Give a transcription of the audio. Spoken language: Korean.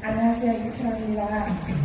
안녕하세요 이수아입니다.